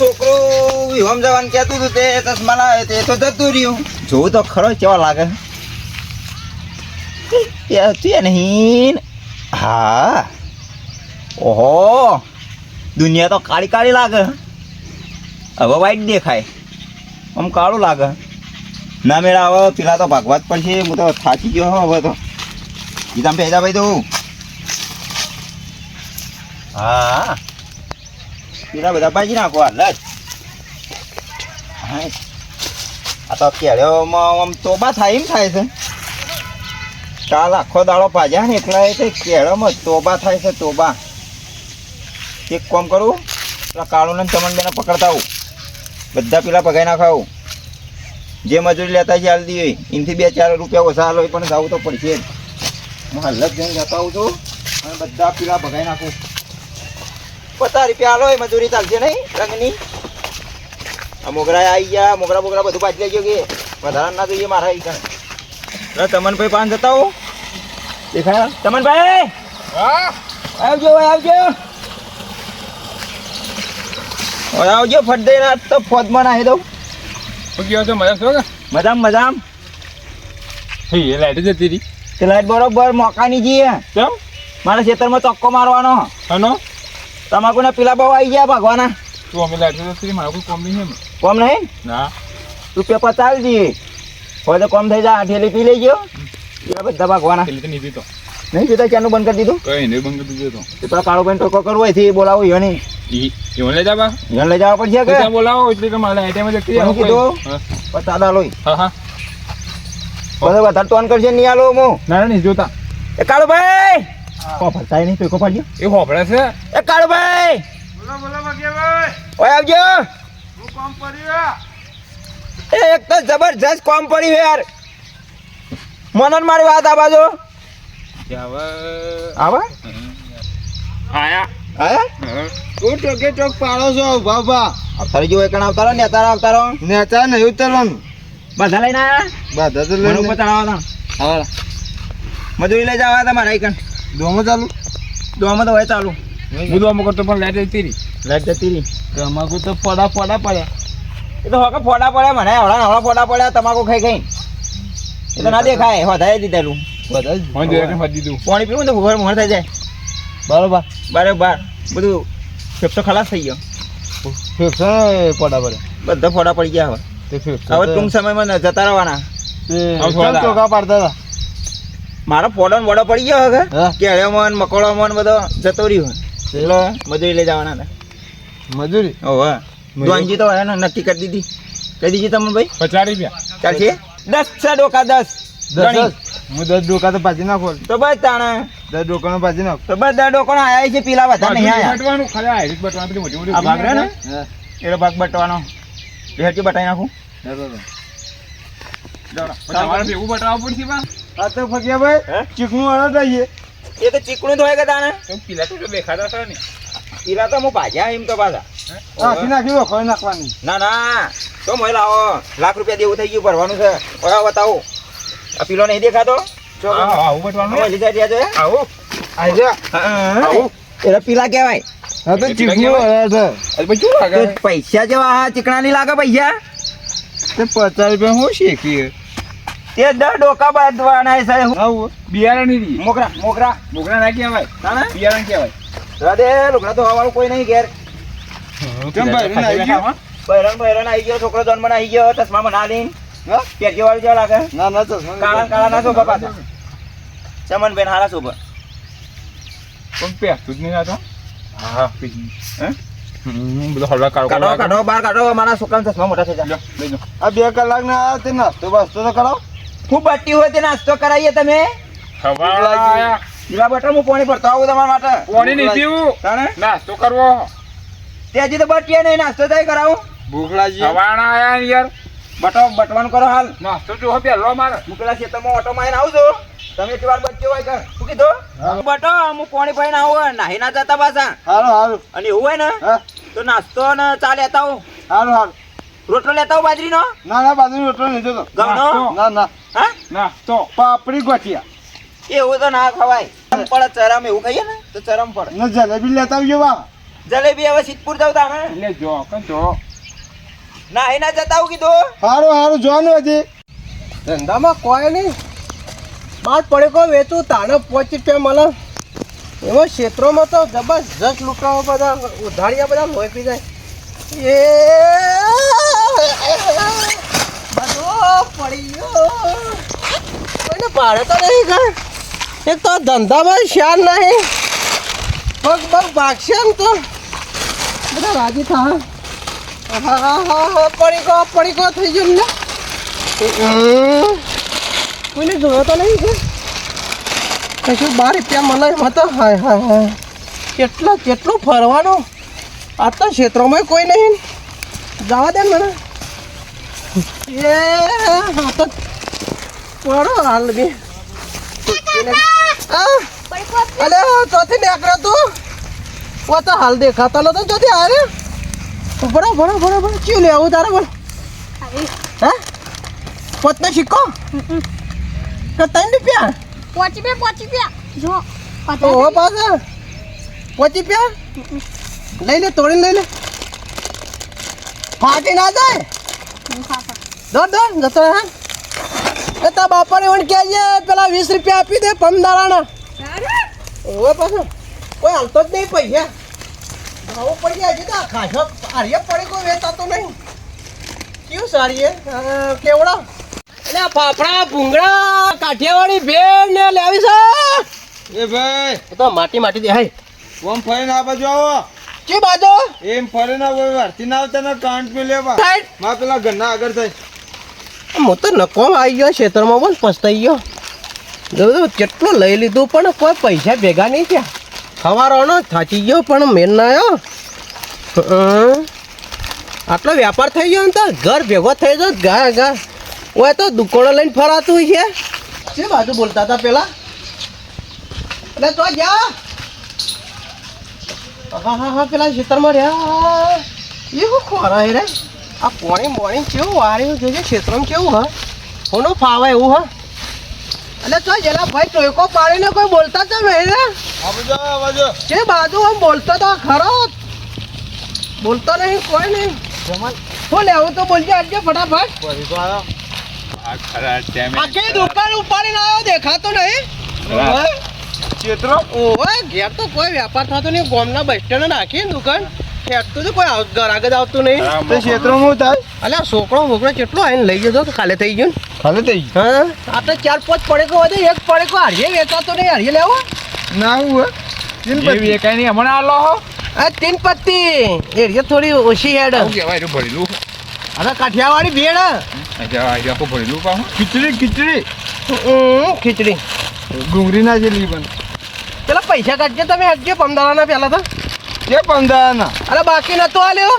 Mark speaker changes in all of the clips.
Speaker 1: છોકરો વિહોમ જવાનું કહેતું હતું તે ચશ્મા લાવે તે તો જતું રહ્યું. જોવું તો ખરો કેવા લાગે. તું નહીં હા. ઓહો. દુનિયા તો કાળી કાળી લાગે. હવે વાઈટ દેખાય. આમ કાળું લાગે. ના મેળા, હવે પેલા તો ભાગવા જ પડશે. હું તો થાકી ગયો હવે તો. ગીતા પહેલા ભાઈ તું. હા. પેલા બધા ભાજી નાખો હાલ જ. આ તો કેળીઓમાં આમ તોબા થાય, એમ થાય છે. કાલ આખો દાડો ભાજ્યા ને એટલા એ તે કેળોમાં તોબા થાય છે, તોબા. એક કોમ કરું, પેલા કાળુને ચમન બેને પકડતા આવું. બધા પેલા પગાઈ નાખાવું જે મજૂરી લેતા જે હાલ દઈએ. એનાથી બે ચાર રૂપિયા ઓછા હાલો પણ જવું તો પડશે હું હાલ જ જઈને જતા આવું છું અને બધા પેલા ભગાઈ નાખું. પચાસ રૂપિયા એ મજૂરી ચાલશે નહીં રંગની. આ મોગરા આવી ગયા મોગરા મોગરા બધું પાછી લઈ ગયો કે? વધારા ના જોઈએ મારા ઈ કણ. તમનભાઈ પાન જતા હો. દેખાયા? તમનભાઈ! આવજો ભાઈ આવજો. આવજો ફટ દઈ તો ફોજમાં નાખી દઉં.
Speaker 2: ગયો છો મજા છો
Speaker 1: મજામ મજામ.
Speaker 2: એ લાઈટ જતી હતી
Speaker 1: તે લાઈટ બરોબર મોકાની જઈએ
Speaker 2: કેમ?
Speaker 1: મારા ખેતરમાં ચોક્કો મારવાનો.
Speaker 2: હનો?
Speaker 1: તમાકુને પીલા બહુ આવી ગયા ભાગવાના.
Speaker 2: તું અમે લાગે તો મારું કોઈ કોમ નહીં
Speaker 1: કોમ નહીં?
Speaker 2: ના.
Speaker 1: રૂપિયા પચાસ જઈએ હોય તો કોમ થઈ જાય ઠેલી પી લેજો. પીલા બધા ભાગવાના.
Speaker 2: એટલે તો નહીં પીતો.
Speaker 1: નહીં પીતા? ક્યાંનું બંધ કરી દીધું?
Speaker 2: કઈ નહીં બંધ કરી દીધો
Speaker 1: તો. પેલા કાળો બેન ટોકો કરવો હોય બોલાવો યો નહીં
Speaker 2: ઈ લઈ જા
Speaker 1: યોન લઈ જવા પડશે કે?
Speaker 2: બોલાવો એટલે કે મારે આઈટમ જતી
Speaker 1: કોને કીધું? પચાસ દાલો
Speaker 2: હા હા.
Speaker 1: બધા વધારે ટોન કરશે નહીં આલો હું.
Speaker 2: ના ના નહીં જોતા.
Speaker 1: એ કાળો ભાઈ કો નહીં તો કો
Speaker 2: એ હોપડે છે?
Speaker 1: એ કાળો ભાઈ
Speaker 2: બોલો બોલો ભાઈ
Speaker 1: ઓય આવજો.
Speaker 2: હું કોમ પડ્યો
Speaker 1: એ એક તો જબરજસ્ત કોમ પડ્યું યાર. મનન મારી વાત આ બાજુ આવા?
Speaker 2: આયા.
Speaker 1: આયા?
Speaker 3: તું ટોકે ટોક પાડો છો બાબા
Speaker 1: અવતાર જો એકણ અવતારો ને અતાર ને
Speaker 3: નેતા નહીં ઉતરવાનું.
Speaker 1: બધા લઈને આયા?
Speaker 3: બધા તો લઈને.
Speaker 1: ઉપર ચડાવવા
Speaker 3: હા.
Speaker 1: મજૂરી લઈ જવા તમારા એકણ
Speaker 3: દોમો ચાલુ?
Speaker 1: દોમો તો હોય ચાલુ.
Speaker 2: બધું દોમો કરતો પણ લાઈટ જતી રહી.
Speaker 1: લાઈટ જતી રહી.
Speaker 3: તમાકુ તો પડા પડા પડ્યા.
Speaker 1: એ તો હોકે ફોડા પડ્યા મને હવડા હવડા ફોડા પડ્યા તમાકુ ખાઈ ખાઈ. એ તો ના દેખાય વધારે દીધેલું.
Speaker 2: હું
Speaker 1: પાણી પીવું તો ઘર મોર થઈ જાય.
Speaker 3: બરોબર.
Speaker 1: બરોબર. બાર બધું ફેફસો ખલાસ થઈ ગયો.
Speaker 3: ફેફસો ફોડા પડે
Speaker 1: બધા ફોડા પડી ગયા હવે. હવે ટૂંક સમયમાં જતા રહેવાના.
Speaker 3: ટોકા પાડતા હતા.
Speaker 1: મારો ફોડો મોડો પડી ગયો હવે ને મકોડોમાં બધો જતો રહ્યો એટલે? મજૂરી લઈ જવાના હતા
Speaker 3: મજૂરી?
Speaker 1: ઓહો દોનજી તો ને નક્કી કરી દીધી. કહી દીધી તમને ભાઈ?
Speaker 2: પચાસ રૂપિયા.
Speaker 1: ચાલશે? દસ છે ડોકા દસ.
Speaker 3: હું દસ ડોકા તો પાછી નાખો.
Speaker 1: તો બસ તાણે.
Speaker 3: દસ ડોકાનો પાછી નાખો.
Speaker 1: તો બસ દસ ડોકો આયા છે પેલા બધા નહીં આયા.
Speaker 2: બટવાનું ખાલી આ બટવાનું પેલી મોટી મોટી
Speaker 1: આ ભાગ ને. એનો ભાગ બટવાનો. એ બટાઈ નાખું.
Speaker 3: બરોબર.
Speaker 2: તમારે ભેગું બટવાવું પડશે બા.
Speaker 3: આ તો ફક્યા ભાઈ
Speaker 1: હે?
Speaker 3: ચીકણું વાળા આવીએ
Speaker 1: એ તો ચીકણું તો હોય કે તાણે
Speaker 2: તો પેલા તો દેખાતા હતા ને?
Speaker 1: પીલા તો હું ભાગ્યા એમ તો પાછા.
Speaker 3: નાખી નાખી દો ખોઈ નાખવાની.
Speaker 1: ના ના. તો મોય લાવો. લાખ રૂપિયા દેવું થઈ ગયું ભરવાનું છે. ઓયા બતાવો. આ પીલો નહીં દેખાતો? પીલા કેવાય પૈસા જેવા ચીકણા નહીં લાગે પૈસા?
Speaker 3: તે પચાસ રૂપિયા હું શીખી
Speaker 1: તે દર ડોકા બાંધવાના છે
Speaker 3: આવું
Speaker 2: બિયારણ નહીં
Speaker 1: મોગરા મોગરા
Speaker 2: મોગરા ના કહેવાય.
Speaker 1: તાણે?
Speaker 2: બિયારણ કહેવાય.
Speaker 1: રાધે લુગડા તો હવાળું કોઈ નહીં ઘેર.
Speaker 3: કેમ ભાઈ એને આવી ગયો?
Speaker 1: બૈરન બૈરન આવી ગયો છોકરો જન્મ આવી ગયો ચશ્મા માં ના લઈને.
Speaker 3: હા?
Speaker 1: પેટી વાળી જેવા લાગે.
Speaker 3: ના ના તો
Speaker 1: કાળા કાળા ના શોભા પાછા. ચમન બેન હારા શોભા.
Speaker 2: પણ પહેરતું જ નહીં આ તો? હા.
Speaker 1: હે?
Speaker 2: બધો હળવા
Speaker 1: કાઢો કાઢો બહાર કાઢો મારા છોકરાને ચશ્મા મોટા થઈ જાય.
Speaker 3: આ બે કલાક ના તે નાસ્તો બાસ્તો તો
Speaker 1: ખૂબ બટ્ટી હોય તે નાસ્તો કરાવીએ તમે?
Speaker 2: હવા આયા.
Speaker 1: પીવા બટર હું પોણી ભરતો આવું તમારા માટે.
Speaker 2: પોણી નહીં પીવું. નાસ્તો કરવો.
Speaker 1: તે હજી તો બટ્ટી નહીં નાસ્તો થાય કરાવું.
Speaker 3: ભૂખ લાગી.
Speaker 2: આયા યાર.
Speaker 1: બટો બટવાનું કરો હાલ.
Speaker 2: નાસ્તો જો પહેલો મારે.
Speaker 1: ભૂખલા પેલા ખેતરમાં ઓટો મારીને આવજો. તમે એક વાર બચ્યો હોય કર શું કીધું? બટો હું પાણી ના આવું નાહી ના જતા પાછા.
Speaker 3: હાલો હારું
Speaker 1: અને એવું હોય ને તો નાસ્તો ને ચા લેતા આવું.
Speaker 3: હાલો હારું
Speaker 1: રોટલો લેતા આવું બાજરીનો?
Speaker 3: ના ના બાજુ રોટલો નહીં જોતો.
Speaker 1: ઘઉંનો
Speaker 3: ના ના.
Speaker 1: હા?
Speaker 2: નાસ્તો.
Speaker 3: પાપડી ગોઠિયા.
Speaker 1: એવું તો ના ખવાય. પડે ચરમ એવું કહીએ ને તો ચરમ પડે.
Speaker 3: ને જલેબી લેતા આવજો વા
Speaker 1: જલેબી હવે સિદ્ધપુર જાવ તામે
Speaker 2: એટલે જો કન જો.
Speaker 1: ના એના જતા આવું કીધું.
Speaker 3: હારું સારું જોવાનું હજી. ધંધામાં કોઈ નહીં. બાદ પડે કોઈ વેચું તાને પહોંચી રૂપિયા મળે. એમાં ક્ષેત્રોમાં તો જબરજસ્ત લૂંટાવો બધા ઉધારિયા બધા લોહી પી જાય. એ બધો પડી ગયો ભાડે તો નહીં ગયો એક તો ધંધામાં શાન નહીં પગ પગ ભાગશે તો બધા રાજી થા હા હા હા પડી ગયો પડી ગયો થઈ ગયો ને. કોઈને જોયો તો નહીં કે કશું બાર રૂપિયા મને એમાં તો હાય હાય હાય કેટલા કેટલું ફરવાનું આ તો ક્ષેત્રોમાં કોઈ નહીં જવા દે મને પડો હાલ બી અલે ચોથી નીકળ્યો તું ઓ તો હાલ દેખાતો નતો ચોથી હારે બરો બરો બરો બરો ચીયું લેવું તારે બોલ હે પોતનો સિક્કો કે ત્રણ રૂપિયા
Speaker 4: પહોંચી બે પહોંચી બે જો
Speaker 3: ઓહો પાછા પચી રૂપિયા લઈ લે તોડીને લઈ લે ફાટી ના જાય? દોડ દોડ જતો હા. એ તા બાપાને કે કહેજે પેલા વીસ રૂપિયા આપી દે પમદારાના. ઓહો પાછો. કોઈ હાલતો જ નહીં પૈસા. ભાવો પડી ગયા છે તો ખાસો આર્ય પડે કોઈ વેચાતો નહીં. કયું સારી કેવડા? અને એટલે ફાફડા ભૂંગળા કાઠિયાવાડી ભેળ ને લેવી છે.
Speaker 1: એ ભાઈ.
Speaker 3: તો માટી માટી દે હાય.
Speaker 1: ઓમ ફરીને આ બાજુ આવો.
Speaker 3: ચી બાજુ
Speaker 1: એમ ફરીને આવો વારથી ના આવતા ને કાંટ પે લેવા માં પેલા ઘરના આગળ થઈ
Speaker 3: હું તો નકોમ આવી ગયો ખેતરમાં પણ પસ્તાઈ ગયો. જો કેટલું લઈ લીધું પણ કોઈ પૈસા ભેગા નહીં થયા. ખવારોનો થાચી ગયો પણ મેન ના આવ્યો આટલો વ્યાપાર થઈ ગયો ને તો ઘર ભેગો થઈ ગયો ગા ગા ઓય તો દુકાનો લઈને ફરાતું છે. છે બાજુ બોલતા હતા પેલા? એટલે તો જા હા હા હા પેલા ખેતરમાં રહ્યા. એ શું ખોરા રે. આ પોણી મોણી કેવું વાર્યું? જોજે ખેતરમાં કેવું હા? કોનું ફાવે એવું હા? એટલે તો જેલા ભાઈ ટોયકો પાડીને કોઈ બોલતા તો નહીં રે. જે બાજુ આમ બોલતો તો ખરો. બોલતો નહીં કોઈ નહીં. શું લેવું તો બોલજે આજે ફટાફટ. આખી દુકાન ઉપાડીને આવ્યો દેખાતો નહીં.
Speaker 1: ચેતરો
Speaker 3: ઓવે ઘેર તો કોઈ વેપાર થતો નહીં. ગોમના બસ સ્ટેન્ડ નાખી દુકાન. ઠેકતું તો કોઈ આવ- ઘર આગળ આવતું નહીં.
Speaker 1: તો ચેતરો હું થાય?
Speaker 3: અલ્યા છોકરો મોકરો કેટલો આવીને લઈ ગયો તો? ખાલે થઈ ગયું
Speaker 1: ખાલે થઈ ગયો?
Speaker 3: હા આ તો ચાર પાંચ પડેકો વધે એક પડેકો હારીએ વેચાતો નહીં હારીએ લેવો.
Speaker 1: ના હું
Speaker 2: જેવી એકાઈ નહીં હમણાં આલો હો.
Speaker 3: આ તીન પત્તી. એરિયા થોડી ઓછી હેડ.
Speaker 2: આવું કહેવાય ભરેલું.
Speaker 3: હવે કાઠિયાવાડી
Speaker 2: ભરેલું
Speaker 1: ખીચડી ખીચડી.
Speaker 3: ખીચડી.
Speaker 1: ડુંગળી ના જેટલી પણ
Speaker 3: પેલા પૈસા કાઢજે તમે હટજે પંદરાના પહેલા તો.
Speaker 1: કે પંદાના
Speaker 3: અરે બાકી નતો આલ્યો?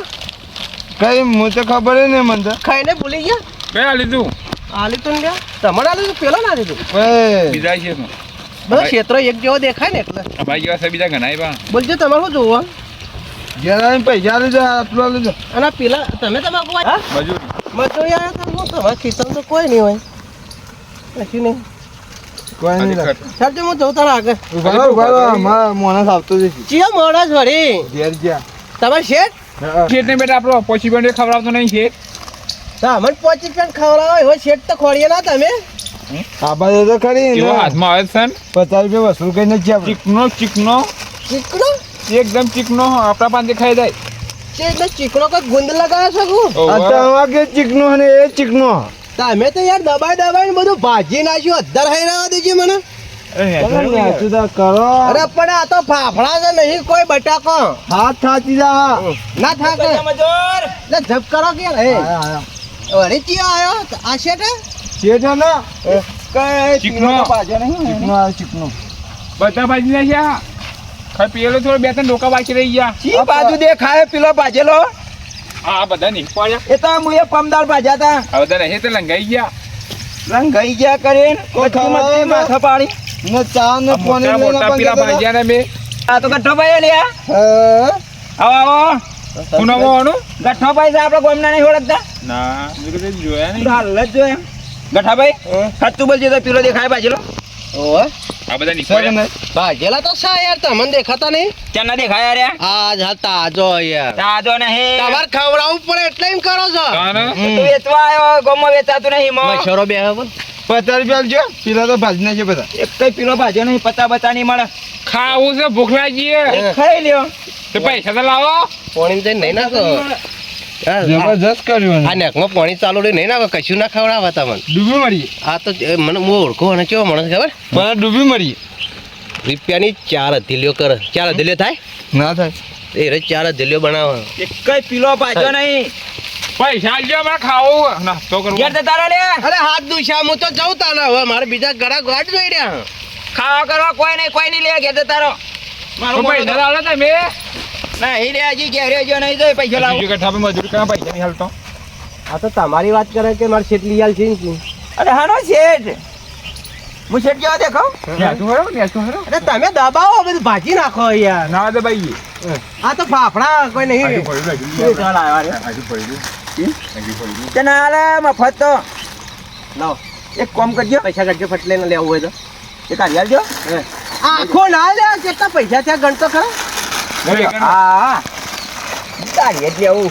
Speaker 1: કઈ હું તો ખબર ને નહીં મને તો.
Speaker 3: ખાઈને ભૂલી ગયા?
Speaker 2: કયા લીધું
Speaker 3: આલી તું લ્યા. તમારે આલી તું? પેલા ના લીધું
Speaker 1: ભાઈ
Speaker 2: બીજા છે
Speaker 3: બધા ક્ષેત્ર એક જેવો દેખાય ને એટલે.
Speaker 2: ભાઈ જેવા બીજા ઘણા પણ
Speaker 3: બોલજો તમારે શું જોવું
Speaker 1: જરા પૈસા લીધો આટલો લીધો
Speaker 3: અને પેલા તમે તમાકુ હા?
Speaker 2: મજૂરી.
Speaker 3: મજૂરી આવ્યા તમે તમારા ખિસ્સામાં તો કોઈ નહીં હોય. પછી નહીં.
Speaker 1: કોઈ નહીં લાગતું.
Speaker 2: ખર્ચ.
Speaker 3: હું જઉં તારા આગળ.
Speaker 1: ઊભા ઊભા મારા મોણસ આવતો જશે
Speaker 3: ચિયો મોડસ વળી?
Speaker 1: ઘેર જ્યાં
Speaker 3: તમારે શેઠ?
Speaker 1: હા.
Speaker 2: શેઠને બેટા આપણો પોચી બંને ખવડાવતો નહીં શેઠ.
Speaker 3: તમે પચીસ પેન ખવડાવો એવો શેઠ તો ખોડીએ ના તમે.
Speaker 1: આ તો ખરી
Speaker 2: એવો હાથમાં આવે છે
Speaker 1: પચાસ રૂપિયા વસૂલ કરીને જ આપણે.
Speaker 2: ચીકનો ચીકનો
Speaker 3: ચીકણો?
Speaker 2: એકદમ ચીકનો આપણા પાસે ખાઈ જાય.
Speaker 3: ચીકણો કોઈ ગુંદ લગાવી શકું
Speaker 1: આ તો કે ચીકનો અને એ ચીકનો
Speaker 3: તમે તો યાર દબાઈ દબાઈ બધું ભાજી નાખ્યું. અધર હઈ રહેવા દેજે મને.
Speaker 2: અરે
Speaker 3: અરે પણ આ તો ફાફડા છે નહીં કોઈ બટાકો.
Speaker 1: હાથ થાચી જા.
Speaker 3: ના થાકે. એટલે જપ કરો કે હે.
Speaker 1: આયા, આયા.
Speaker 3: આ શેઠ?
Speaker 1: શેઠ ને? કઈ
Speaker 2: ચીકનો.
Speaker 1: ચીકનો આ ચીકનો
Speaker 2: બધા ભાજી ના છે આ. ખાલી પેલો થોડો બે ત્રણ ડોકા બાકી રહી ગયા.
Speaker 1: ચી બાજુ દેખાય? પેલો ભાજેલો?
Speaker 2: આ બધા નહીં. પડ્યા
Speaker 1: એ તો મુએ પમદાર ભાજ્યા તા.
Speaker 2: આ બધા નહીં તો લંગાઈ ગયા.
Speaker 1: લંગાઈ ગયા કોઠી મતી માથા પાડી. ને ચા ને પાણી
Speaker 2: મોટા મોટા ભાજ્યા ને બે.
Speaker 1: આ તો ગઠ્ઠો ભાઈ લ્યા
Speaker 3: હા?
Speaker 2: આવો આવો. શું નામ આવવાનું
Speaker 1: ગઠ્ઠો ભાઈ આપણે ગોમના નહીં ઓળખતા?
Speaker 2: ના જોયા નહીં.
Speaker 1: હાલ જ જોયા ગઠ્ઠા ભાઈ સાચું બોલજે તો પીલો દેખાય ભાજેલો
Speaker 3: ઓહ.
Speaker 2: આ બધા નહીં
Speaker 3: ભાજેલા તો સા યાર તમને દેખાતા નહીં?
Speaker 1: ચાલ ના દેખાયા રે
Speaker 3: આ જ હતા જો યાર.
Speaker 1: તાજો નહીં
Speaker 3: તમાર ખવડાવવું પડે એટલે એમ કરો છો?
Speaker 1: તું વેચવા આવ્યો ગોમો વેચાતું નહીં મો.
Speaker 3: મચ્છરો બે હવે
Speaker 2: પચાસ રૂપિયા જો પીલા તો ભાજી છે બધા.
Speaker 1: એક કઈ પીલો ભાજ્યો નહીં પતા બતા નહીં મળે.
Speaker 2: ખાવું છે ભૂખ લાગી છે.
Speaker 1: ખાઈ લ્યો.
Speaker 2: તો પૈસા તો લાવો.
Speaker 3: પોણી જઈને નહીં નાખો.
Speaker 2: જબરજસ્ત કર્યું
Speaker 3: આ નેકમાં પાણી ચાલુ રહી નહીં નાખો કશું ના ખવડાવવા તમને
Speaker 2: ડૂબી મળી
Speaker 3: આ તો મને હું ઓળખો અને કેવો માણસ ખબર?
Speaker 2: મને ડૂબી મળી
Speaker 3: રૂપિયાની ચાર હથેલીઓ કર. ચાર હથેલીઓ થાય?
Speaker 2: ના થાય.
Speaker 3: એ રે ચાર હથેલીઓ બનાવ.
Speaker 1: એક કઈ પીલો પાછો નહીં.
Speaker 2: પૈસા આલજો મારે ખાવું નાસ્તો કરવો.
Speaker 1: ઘેર જતા લે.
Speaker 3: અરે હાથ દુશા હું તો જઉં તાને હવે. મારે બીજા ઘણા ગાંઠ જોઈ રહ્યા.
Speaker 1: ખાવા કરવા કોઈ નહીં કોઈ નહીં લે ઘેર જતા રહો. મારો
Speaker 2: તો પૈસા લાવો તમે?
Speaker 1: ના નહીં લે હજી ઘેર જો નહીં તો પૈસા લાવો.
Speaker 2: કઠા પર મજૂરી કરવા પૈસા નહીં હાલતો.
Speaker 3: આ તો તમારી વાત કરે કે મારે છેટલી હાલ છે
Speaker 1: અરે હાનો શેઠ. હું શેઠ કેવા દેખાવ.
Speaker 2: નેસું હરો નેસું હરો
Speaker 3: અરે તમે દબાવો બધું ભાજી નાખો યાર
Speaker 2: ના દે ભાઈ
Speaker 3: આ તો ફાફડા કોઈ નહીં?
Speaker 1: તે ના લે મફત તો.
Speaker 3: લાવ.
Speaker 1: એક કોમ કરજો.
Speaker 3: પૈસા કાઢજો ફટલે ને લેવું હોય તો.
Speaker 1: એ કાઢી આલજો.
Speaker 3: આખો ના લે કેટલા પૈસા થયા ગણતો ખરો?
Speaker 1: હા. કાઢીએ જ લેવું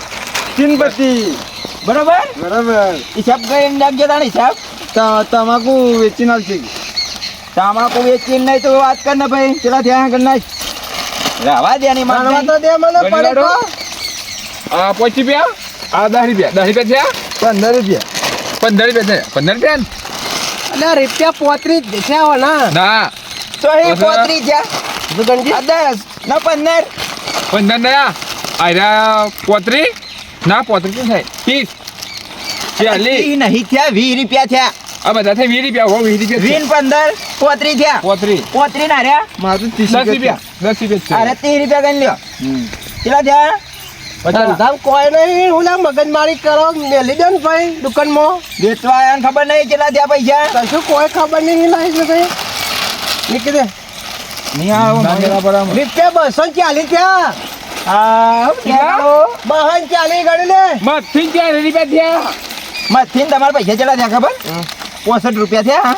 Speaker 1: બરોબર?
Speaker 2: બરાબર.
Speaker 1: હિસાબ કરીને નાખજો તાણે હિસાબ.
Speaker 2: તમાકુ વેચી નાખશે
Speaker 1: તમાકુ વેચીને નહીં તો વાત કર ને ભાઈ. ચલા ધ્યાન કર નાખ. રવા દે ની
Speaker 3: માં તો દે મને પડે
Speaker 2: તો. આ પોચી રૂપિયા આ દસ રૂપિયા. દસ રૂપિયા થયા પંદર રૂપિયા. પંદર રૂપિયા થયા પંદર રૂપિયા ને?
Speaker 3: એટલે રૂપિયા પોત્રીસ થયા હો ના.
Speaker 2: ના.
Speaker 1: તો એ. પોત્રી આ દસ ના પંદર.
Speaker 2: પંદર નયા આયરા પોત્રી ના પોત્રી થાય ત્રીસ. ચાલીસ.
Speaker 1: ઈ નહીં થયા વીસ રૂપિયા થયા.
Speaker 2: આ બધા થઈ વીસ રૂપિયા હો વીસ રૂપિયા
Speaker 1: વીસ પંદર પોત્રી થયા.
Speaker 2: પોત્રી.
Speaker 1: પોત્રી ના રહ્યા?
Speaker 2: મારું દસ રૂપિયા દસ રૂપિયા
Speaker 1: અરે ત્રીસ રૂપિયા ગણી લ્યો. કેટલા થયા?
Speaker 3: ધંધામ કોઈ નહીં હું લા મગજમારી કરો મેલી દે ને ભાઈ દુકાનમાં.
Speaker 1: વેચવા આવ્યા ખબર નહીં કેટલા થયા પૈસા?
Speaker 3: કશું કોઈ ખબર નહીં લાવી છે ભાઈ. નીકળી દે.
Speaker 1: નહીં આવો
Speaker 2: ના.
Speaker 3: રૂપિયા બસો ને ચાલીસ થયા.
Speaker 1: હા
Speaker 3: બહન ચાલીસ ગણી લે.
Speaker 2: મસ્તી ચાર રૂપિયા થયા?
Speaker 1: મથી તમારા પૈસા ચલા થયા ખબર? પોસઠ રૂપિયા થયા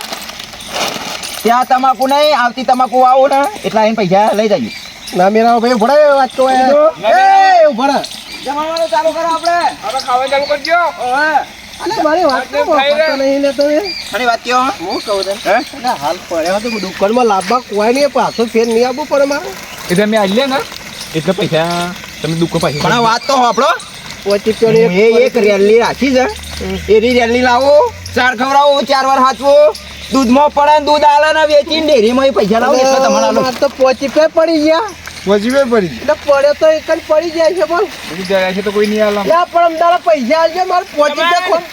Speaker 1: ત્યાં તમાકુ નહીં આવતી તમાકુ આવો ને. એટલા એને પૈસા લઈ જાય
Speaker 3: ના મેરા ભાઈ ભડે વાત તો એ. ભડે
Speaker 1: જમાવાનું ચાલુ કરો આપણે.
Speaker 2: હવે ખાવા ચાલુ કરજો.
Speaker 3: અલે મારી વાત તો પતો નહીં લેતો એ.
Speaker 1: ઘણી વાત કેવો
Speaker 3: હું કહું તને.
Speaker 1: હે?
Speaker 3: અલે હાલ પડ્યા તો દુકાનમાં કોઈ નહીં પાછો ફેર નહીં આવવું પડે મારે.
Speaker 2: એ તમે આલ્યા ને એટલે પૈસા તમે દુઃખ પૈસા
Speaker 1: પણ વાત તો આપણો
Speaker 3: પોચી રૂપિયાની
Speaker 1: એક રેલી રાખી છે. એની રેલી લાવો. ચાર ખવડાવો ચાર વાર હાચવો. દૂધમાં પડે દૂધ આલે ને વેચીને ડેરીમાં પૈસા લાવો એટલે તમારા
Speaker 3: મારે તો પોચી પે પડી ગયા.
Speaker 2: વજીબે પડી
Speaker 3: એટલે પડ્યો તો એક જ પડી જાય છે પણ
Speaker 2: પડી જાય છે તો કોઈ નહીં આલા.
Speaker 3: યા પણ અમદાવાદ પૈસા આવજો મારે પોચી પે કોણ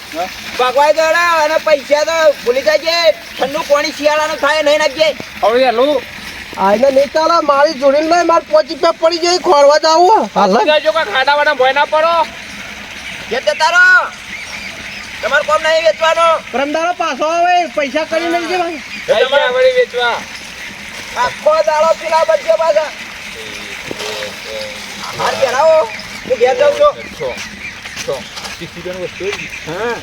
Speaker 1: પકવાય દોડા અને પૈસા તો ભૂલી જાય ઠંડુ પાણી શિયાળાનું થાય નહીં નાખજે.
Speaker 2: હવે હેલો
Speaker 3: આઈને નહીં ચાલે મારી જોડી લઈ મારે પોચી પે પડી જાય ખોરવા જાવું. હાલ. જ.
Speaker 2: જાજો કા ખાડા વાડા ભોય ના પડો.
Speaker 1: જે તે તારો તમારું કોમ નહીં વેચવાનો.
Speaker 3: પરમદારો પાછો આવે પૈસા કરી નાખજે ભાઈ.
Speaker 2: પૈસા વળી વેચવા.
Speaker 1: આખો દાડો પેલા બચ્યો પાછા. હાર પહેરાવો હું. ઘેર જાઉં છું.
Speaker 2: છો છો. ત્રીસ રૂપિયાનું વસ્તુ
Speaker 1: હા.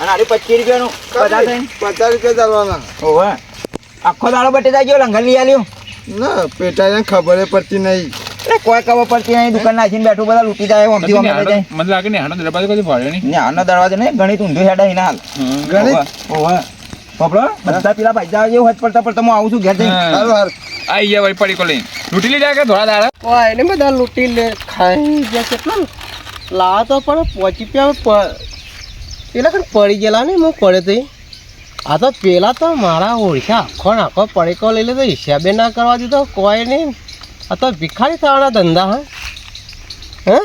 Speaker 1: અને પચીસ રૂપિયાનું
Speaker 5: રૂપિયા ચાલવાના.
Speaker 1: ઓવે આખો દાડો બટી જાય લંગર લઈ આલ્યું.
Speaker 5: ના પેટાને ખબર પડતી નહીં.
Speaker 1: એટલે કોઈ ખબર પડતી નહીં દુકાન નાખીને બેઠું બધા લૂટી જાય ઓમથી ઓમ જાય.
Speaker 2: મને લાગે ને હાડો દરવાજો કદી ફાળ્યો નહીં?
Speaker 1: ને આનો દરવાજો નહીં ગણિત ઊંધો હેડા એના હાલ.
Speaker 5: ગણિત?
Speaker 1: ઓવા પકડો બધા પેલા પૈસા જેવું હજ પડતા પડતા હું આવું છું ઘેર જઈને.
Speaker 2: હારું
Speaker 5: સારું
Speaker 2: આઈ ગયા વળી પડી કોલી લૂટી લઈ જાય કે ધોળા દાડા?
Speaker 3: ઓય એને બધા લૂટી લે ખાઈ ગયા કેટલા લાવા તો પણ પહોંચી પ્યા પેલા કઈ પડી ગયેલા ને હું પડે તઈ આ તો પેલા તો મારા ઓળખ્યા આખો નાખો પડીકો લઈ તો હિસાબે ના કરવા દીધો કોઈ નહીં. આ તો ભિખારી થવાના ધંધા હા હે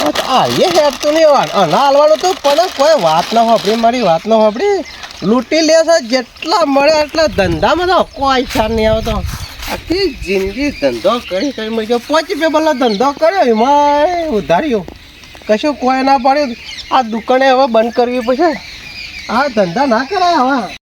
Speaker 3: આ તો એ હેડ તો નહીં વાત અના હાલવાનું તો પણ કોઈ વાત ન હોપડી મારી વાત ન હોપડી લૂંટી લે છે જેટલા મળે એટલા ધંધામાં તો કોઈ ઈચ્છા નહીં આવતો આખી જિંદગી ધંધો કરી કરી મળી ગયો પાંચ રૂપિયા ધંધો કર્યો એમાં ઉધાર્યો કશું કોઈ ના પાડ્યું આ દુકાને હવે બંધ કરવી પડશે આ ધંધા ના કરાય હવે